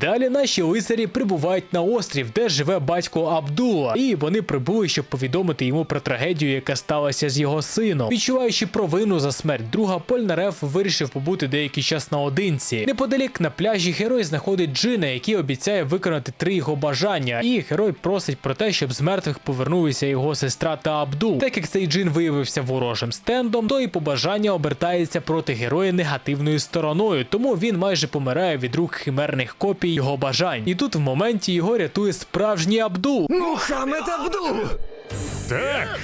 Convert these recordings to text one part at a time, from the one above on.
Далі наші лицарі прибувають на острів, де живе батько Абдула, і вони прибули, щоб повідомити йому про трагедію, яка сталася з його сином. Відчуваючи провину за смерть друга, Польнареф вирішив побути деякий час наодинці. Неподалік на пляжі герой знаходить Джина, який обіцяє виконати три його бажання, і герой просить про те, щоб з мертвих повернулися його сестра та Абдул. Так як цей джин виявився ворожим стендом, то і побажання обертається проти героя негативною стороною, тому він майже помирає від рук химерних копій його бажань. І тут в моменті його рятує справжній Абдул. Мухаммед Абдул! Так,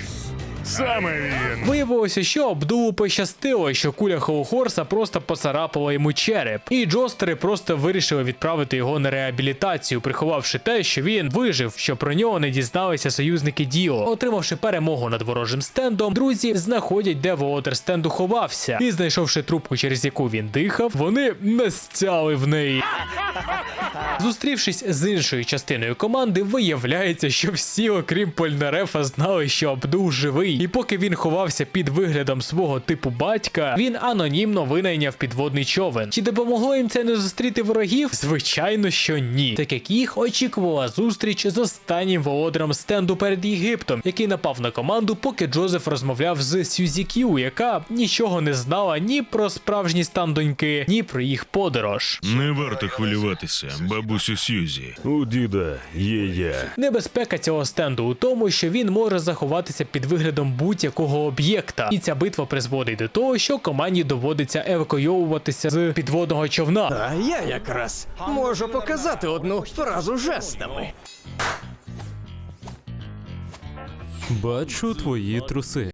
саме він. Виявилося, що Абдулу пощастило, що куля Хоухорса просто поцарапала йому череп, і джостери просто вирішили відправити його на реабілітацію, приховавши те, що він вижив, що про нього не дізналися союзники Діо. Отримавши перемогу над ворожим стендом, друзі знаходять, де володар стенду ховався, і знайшовши трубку, через яку він дихав, вони настяли в неї. Зустрівшись з іншою частиною команди, виявляється, що всі, окрім Польнарефа, знали, що Абдул живий. І поки він ховався під виглядом свого типу батька, він анонімно винайняв підводний човен. Чи допомогло їм це не зустріти ворогів? Звичайно, що ні. Так як їх очікувала зустріч з останнім володарем стенду перед Єгиптом, який напав на команду, поки Джозеф розмовляв з Сюзі Кью, яка нічого не знала ні про справжній стан доньки, ні про їх подорож. Не варто хвилюватися, бабусю Сьюзі. У діда є я. Небезпека цього стенду у тому, що він може заховатися під виглядом будь-якого об'єкта, і ця битва призводить до того, що команді доводиться евакуйовуватися з підводного човна. А я якраз можу показати одну фразу жестами. Бачу твої труси.